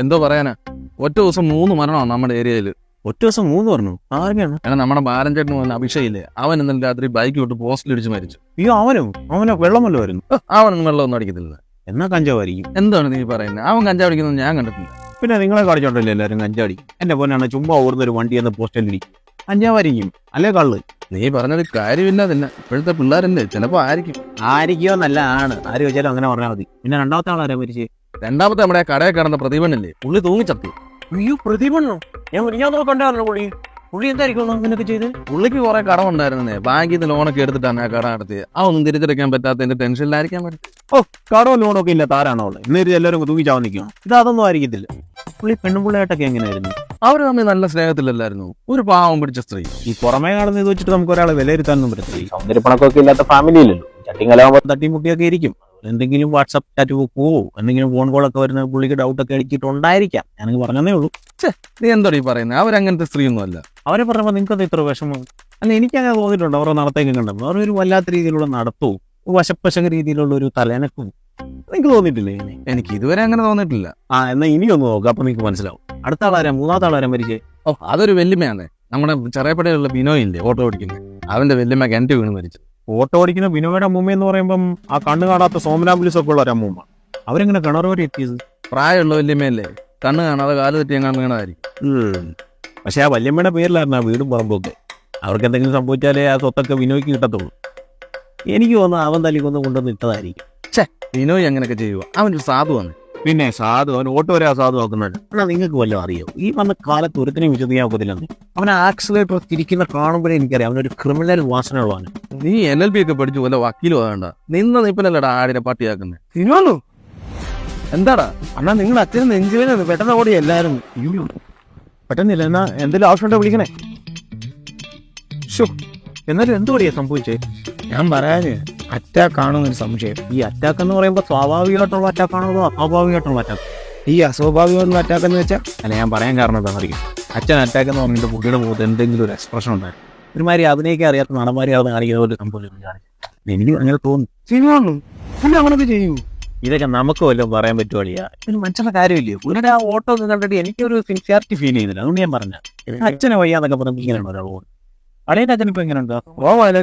എന്തോ പറയാനാ? ഒറ്റ ദിവസം മൂന്ന് മരണമാണ് നമ്മുടെ ഏരിയയിൽ ഒറ്റ ദിവസം മൂന്ന് പറഞ്ഞു ആരെയാണ് കാരണം നമ്മുടെ ബാലൻ ചേട്ടൻ പോകുന്ന അഭിഷേകില്ലേ? അവൻ ഇന്നലെ രാത്രി ബൈക്ക് വിട്ട് പോസ്റ്റിൽ ഇടിച്ച് മരിച്ചു. അയ്യോ അവനും? അവനെ വെള്ളം വല്ലതും വരുന്നു അവനൊന്നും വെള്ളമൊന്നും അടിക്കത്തില്ല. എന്നാ കഞ്ചാവായിരിക്കും എന്താണ് നീ പറയുന്നത് അവൻ കഞ്ചാവ് അടിക്കുന്നത് ഞാൻ കണ്ടിട്ടില്ല. പിന്നെ നിങ്ങളെ കാണിച്ചോണ്ടല്ലേ എല്ലാവരും കഞ്ചാടി എന്റെ പോലെയാണ് ചുമ്മാ ഓടുന്ന ഒരു വണ്ടി എന്ന പോസ്റ്റലിൽ കഞ്ചാവായിരിക്കും അല്ലേ കള്ള്? നീ പറഞ്ഞത് കാര്യമില്ല തന്നെ. ഇപ്പോഴത്തെ പിള്ളേരല്ലേ? ചിലപ്പോ ആയിരിക്കും. ആയിരിക്കോ നല്ല ആണ് ആര് വെച്ചാലും അങ്ങനെ പറഞ്ഞാൽ മതി. പിന്നെ രണ്ടാമത്തെ ആളാരാ മരിച്ചേ? രണ്ടാമത്തെ നമ്മുടെ ആ കടയിൽ കിടന്ന പ്രതിഭനല്ലേ പുള്ളി തൂങ്ങിച്ചത്തി അയ്യോ പ്രതിപണ്ണോ ഞാൻ ഞാൻ നോക്കണ്ടായിരുന്നു പുള്ളി. പുള്ളി എന്തായിരിക്കും അങ്ങനെയൊക്കെ ചെയ്ത്? പുള്ളിക്ക് കുറെ കടമുണ്ടായിരുന്നേ ബാങ്കിൽ നിന്ന് ലോണൊക്കെ എടുത്തിട്ടാണ് ആ കട നടത്തിയത്. ഒന്നും തിരിച്ചെടുക്കാൻ പറ്റാത്തതിന്റെ ടെൻഷനിലായിരിക്കാൻ പറ്റും ഓ കടവും ലോണൊക്കെ ഇല്ല താരാണോ ഉള്ളത് ഇന്നേരം എല്ലാവരും തൂങ്ങി ചാവാൻ നിൽക്കും. ഇത് അതൊന്നും ആയിരിക്കത്തില്ല. പുള്ളി പെണ്ണുപിള്ളയായിട്ടൊക്കെ എങ്ങനെയായിരുന്നു? അവർ തമ്മിൽ നല്ല സ്നേഹത്തിലല്ലായിരുന്നു. ഒരു പാവം പിടിച്ച സ്ത്രീ. ഈ പുറമേ കാണുന്ന ഇത് വെച്ചിട്ട് നമുക്ക് ഒരാളെ വിലയിരുത്താനൊന്നും പറ്റത്തില്ല. സൗന്ദര്യപ്പണക്കൊക്കെ ഇല്ലാത്ത ഫാമിലിയിലല്ലോ ചട്ടിങ്കലാകുമ്പോൾ തട്ടിമുട്ടിയൊക്കെ ഇരിക്കും. എന്തെങ്കിലും വാട്സപ്പ് ചാറ്റ് പോവോ? എന്തെങ്കിലും ഫോൺ കോളൊക്കെ വരുന്ന പുള്ളിക്ക് ഡൗട്ടൊക്കെ അടിച്ചിട്ടുണ്ടായിരിക്കാം ഞാനങ്ങ് പറഞ്ഞതേ ഉള്ളൂ. നീ എന്തോടീ ഈ പറയുന്നത് അവരങ്ങനത്തെ സ്ത്രീയൊന്നും അല്ല അവരെ പറഞ്ഞപ്പോൾ നിങ്ങൾക്കത് ഇത്ര വിഷമം? അല്ല എനിക്കങ്ങനെ തോന്നിയിട്ടുണ്ട്. അവരുടെ നടത്തേക്ക് കണ്ടപ്പോൾ അവർ ഒരു വല്ലാത്ത രീതിയിലുള്ള നടത്തവും വശപ്പശക രീതിയിലുള്ള ഒരു തലനക്കും നിങ്ങൾക്ക് തോന്നിയിട്ടില്ലേ എനിക്ക് ഇതുവരെ അങ്ങനെ തോന്നിയിട്ടില്ല. ആ എന്നാൽ ഇനി ഒന്ന് നോക്കാം. അപ്പൊ നിങ്ങൾക്ക് മനസ്സിലാവും. അടുത്ത ആളാരാ മൂന്നാമത്തെ ആളാരാ മരിച്ചേ? ഓ അതൊരു വെല്ലുമയാണ്. നമ്മുടെ ചെറിയപ്പടയിലുള്ള ബിനോയ് ബിനോയില്ലേ ഓട്ടോ ഓടിക്കുന്നത് അവന്റെ വെല്ലുമ്മ കിണറ്റ് വീണ് മരിച്ചു. ഓട്ടോ ഓടിക്കുന്ന ബിനോയുടെ അമ്മൂമ്മ എന്ന് പറയുമ്പം ആ കണ്ണു കാണാത്ത സോമനാംബുലിസ് ഒക്കെ ഉള്ള ഒരു അമ്മൂമ്മ. അവരെങ്ങനെ കിണർ വരെ എത്തിയത്? പ്രായമുള്ള വല്യമ്മയല്ലേ? കണ്ണ് കാണാതെ കാൽ തെറ്റി എങ്ങനെ വീണതായിരിക്കും. പക്ഷെ ആ വല്യമ്മയുടെ പേരിലായിരുന്നു ആ വീടും പറമ്പൊക്കെ. അവർക്ക് എന്തെങ്കിലും സംഭവിച്ചാലേ ആ സ്വത്തൊക്കെ വിനോയ്ക്ക് കിട്ടത്തുള്ളൂ. എനിക്ക് തോന്നുന്നു അവൻ തല്ലിക്കൊന്ന് കൊണ്ടുവന്ന് ഇട്ടതായിരിക്കും. ഛേ വിനോയ് അങ്ങനെയൊക്കെ ചെയ്യുക അവനൊരു സാധുവാണ്. പിന്നെ സാധു അവൻ ഓട്ടോ വരെ സാധു ആക്കുന്നുണ്ട് എന്നാ നിങ്ങൾക്ക് വല്ലതും അറിയോ? ഈ വന്ന കാലത്ത് ഒരുത്തിനെ വിശ്വസിക്കാൻ ഒക്കത്തില്ലെന്ന്. അവൻ ആക്സിലേറ്റർ തിരിക്കുന്ന കാണുമ്പോഴേ എനിക്കറിയാം. അവനൊരു ക്രിമിനൽ വാസന വാസനയുള്ളവന് നീ എൻ എൽ ബി ഒക്കെ പഠിച്ചു വല്ല വക്കീലും ആകണ്ട നിന്ന നിപ്പനല്ലടാ ആടിനെ പാട്ടിയാക്കുന്നത് സിനിമന്നു എന്താടാ? അണ്ണാ നിങ്ങൾ അച്ഛനും നെഞ്ചുവേനാണ് പെട്ടെന്ന് ഓടി എല്ലാരും. പെട്ടെന്നില്ല എന്നാ എന്തെങ്കിലും ആവശ്യമുണ്ടോ വിളിക്കണേ? ഷോ എന്നാലും എന്തുപടിയാ സംഭവിച്ചേ? ഞാൻ പറയാന് അറ്റാക്ക് ആണെന്നൊരു സംശയം. ഈ അറ്റാക്ക് എന്ന് പറയുമ്പോൾ സ്വാഭാവികമായിട്ടുള്ള അറ്റാക്ക് ആണോ അതോ അസ്വാഭാവികമായിട്ടുള്ള അറ്റാക്ക് ഈ അസ്വാഭാവികമായിട്ടുള്ള അറ്റാക്ക് എന്ന് വെച്ചാൽ അല്ല ഞാൻ പറയാൻ കാരണം എന്താണെന്നറിയും അച്ഛൻ അറ്റാക്ക് എന്ന് പറഞ്ഞിട്ട് പുള്ളിയുടെ മുഖത്ത് എന്തെങ്കിലും ഒരു എക്സ്പ്രഷൻ ഉണ്ടായിരുന്നു. ഒരുമാതിരി അഭിനയിക്കാൻ അറിയാത്ത നടന്മാരെയാണ് കാണിക്കുന്ന പോലെ സംഭവം എനിക്ക് അങ്ങനെ തോന്നുന്നു. സിനിമ അങ്ങനൊക്കെ ചെയ്യൂ. ഇതൊക്കെ നമുക്ക് വല്ലതും പറയാൻ പറ്റുവാളിയാ ഇതിന് മനസ്സിലുള്ള കാര്യമില്ലേ? ഇവരുടെ ആ ഓട്ടോ ഒന്നും കണ്ടിട്ട് എനിക്കൊരു സിൻസിയാരിറ്റി ഫീൽ ചെയ്യുന്നില്ല. അതുകൊണ്ട് ഞാൻ പറഞ്ഞ അച്ഛനെ വയ്യാന്നൊക്കെ പറഞ്ഞപ്പോൾ ഇങ്ങനെയാണ് ഒരാൾ അടയുടെ അച്ഛനിപ്പോ എങ്ങനെയുണ്ടോ? എങ്ങനെയുണ്ട് ഓ വളരെ